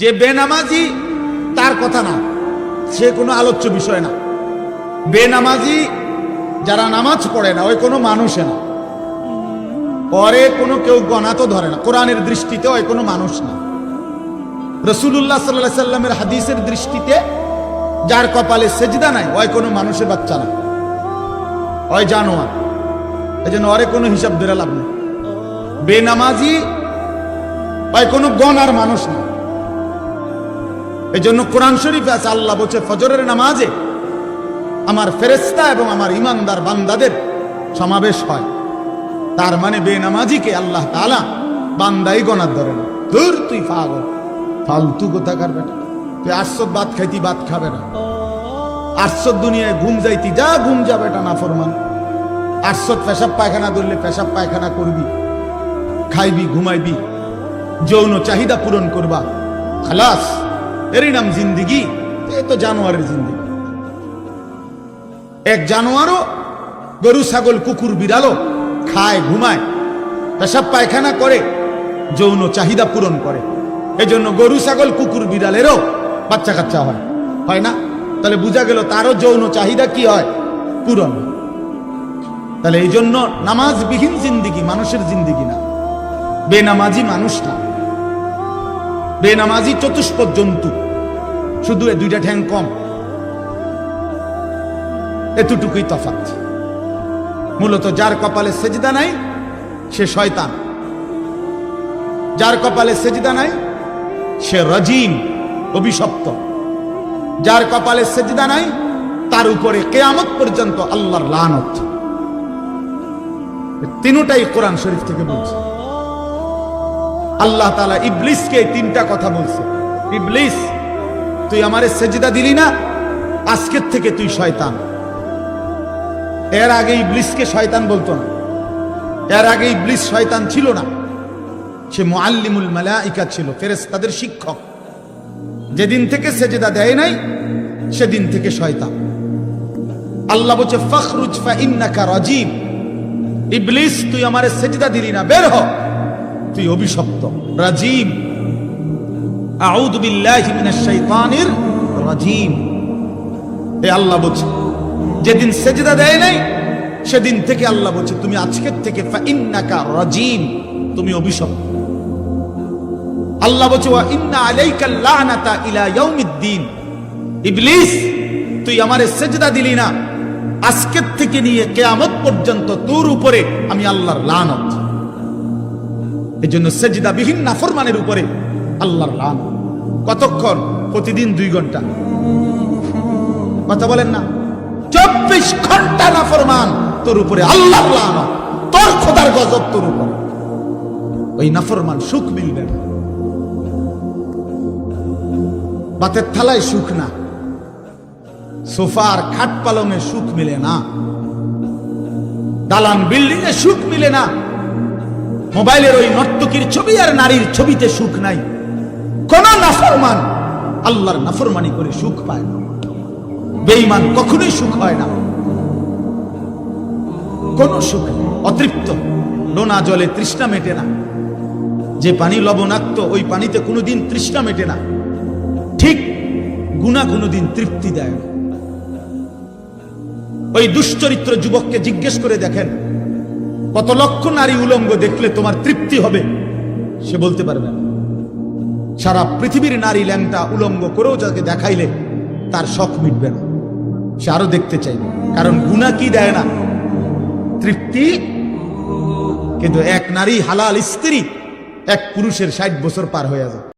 যে বেনামাজি, তার কথা না। সে কোনো আলোচ্য বিষয় না। বেনামাজি, যারা নামাজ পড়ে না, ওই কোনো মানুষে না। পরে কোনো কেউ গণা তো ধরে না। কোরআনের দৃষ্টিতে ওই কোনো মানুষ না। রসুল্লাহ সাল্লাহ সাল্লামের হাদিসের দৃষ্টিতে যার কপালে সেজদা নাই, ওই কোনো মানুষের বাচ্চা না। ওই জানোয়ার। এই জন্য ওরে কোনো হিসাব ধরে লাভ নেই। বেনামাজি, ওই কোনো গণার মানুষ না। এই জন্য কোরআন শরীফ আছে, আল্লাহ বলছে, ফজরের নামাজে আমার ফেরেস্তা এবং আমার ইমানদার বান্দাদের সমাবেশ হয়। তার মানে বেনামাজিকে আল্লাহ তালা বান্দাই গণার ধরে না। ধুর, তুই পাগল। ফালতু কোথাকার বেটা। তুই আটশো ভাত খাইতি, ভাত খাবে না। আটশো দুনিয়ায় ঘুম যাইতি, যা ঘুম যা বেটা না ফরমান আটশো পেশাব পায়খানা ধরলে পেশাব পায়খানা করবি, খাইবি, ঘুমাইবি, যৌন চাহিদা পূরণ করবা। খালাস। এরই নাম জিন্দিগি। এ তো জানোয়ারের জিন্দিগি। এক জানোয়ারও গরু, ছাগল, কুকুর, বিড়ালও খায়, ঘুমায়, পেশাব পায়খানা করে, যৌন চাহিদা পূরণ করে। এজন্য গরু, ছাগল, কুকুর, বিড়ালেরও বাচ্চা কাচ্চা হয়। হয় না? তাহলে বোঝা গেল তারও যৌন চাহিদা কি হয়? পূরণ তাহলে এই জন্য নামাজবিহীন জিন্দিগি মানুষের জিন্দিগি না। বেনামাজি মানুষ না। বেনামাজি চতুষ্পদ জন্তু শুধু এ দুইটা ঠ্যাং কম। এতটুকুই তফাৎ। মূলত যার কপালে সেজদা নাই, সে শয়তান। যার কপালে সেজদা নাই, সে রজিম, অভিশপ্ত। যার কপালে সেজদা নাই, তার উপরে কেয়ামত পর্যন্ত আল্লাহর লানত। তিনটাই কোরআন শরীফ থেকে বলছে। আল্লাহ তালা ইবলিসকে তিনটা কথা বলছে। ইবলিস, তুই আমারে সেজদা দিলি না? আজকের থেকে তুই শয়তান। এর আগে ইবলিসকে শয়তান বলতো না। এর আগে ইবলিস শয়তান ছিল না। সে মুআল্লিমুল মালাইকা ছিল ফেরেস তাদের শিক্ষক। যেদিন থেকে সেজেদা দেয় নাই, সেদিন থেকে শয়তান। আল্লাহ বলছে, ফখরুজ ফা ইন্নাকা রাজিম ইবলিস, তুই আমারে সেজদা দিলি না, বের হ। তুই অভিশপ্ত। রাজিম আউযু বিল্লাহি মিনাশ শাইতানির রাজিম এ আল্লাহ বলছে, যেদিন সেজদা দেয় নাই, সেদিন থেকে আল্লাহ বলছে, তুমি আজকের থেকে ফা ইন্নাকা রাজিম তুমি অভিশপ্ত। আল্লাহ বলছে, ওয়া ইন্না আলাইকা লানাতা ইলা ইয়াউমিদ্দিন। ইবলিস, তুই আমারে সেজদা দিলি না। আজকের থেকে নিয়ে কেয়ামত পর্যন্ত তোর উপরে আমি আল্লাহর লানত। এই জন্য সেজদা বিহীন নাফরমানের উপরে আল্লাহর লান। কতক্ষণ? প্রতিদিন দুই ঘণ্টা। কথা বলেন না। চব্বিশ ঘণ্টা নাফরমান তোর উপরে আল্লাহর লানত তোর খোদার গজব তোর উপরে। ওই নাফরমান সুখ মিলবে না। বাতের থালায় সুখ না। সোফার খাট পালঙে সুখ মিলে না। দালান বিল্ডিং এ সুখ মিলে না। মোবাইলের ওই নর্তকীর ছবি আর নারীর ছবিতে সুখ নাই। কোন নাফরমান আল্লাহর নাফরমানি করে সুখ পায় না। বেঈমান কখনোই সুখ হয় না। কোন সুখ অতৃপ্ত। নোনা জলে তৃষ্ণা মেটে না। যে পানি লবণাক্ত, ওই পানিতে কোনোদিন তৃষ্ণা মেটে না। ঠিক গুণা কোনোদিন তৃপ্তি দেয় না। ওই দুশ্চরিত্র যুবককে জিজ্ঞেস করে দেখেন কত লক্ষ নারী উলঙ্গ দেখলে তোমার তৃপ্তি হবে? সে বলতে পারবে না। সারা পৃথিবীর নারী ল্যাংটা উলঙ্গ করেও যাকে দেখাইলে তার শখ মিটবে না। সে আরও দেখতে চাইবে। কারণ গুণা কি দেয় না? তৃপ্তি? কিন্তু এক নারী হালাল স্ত্রী এক পুরুষের ষাট বছর পার হয়ে যায়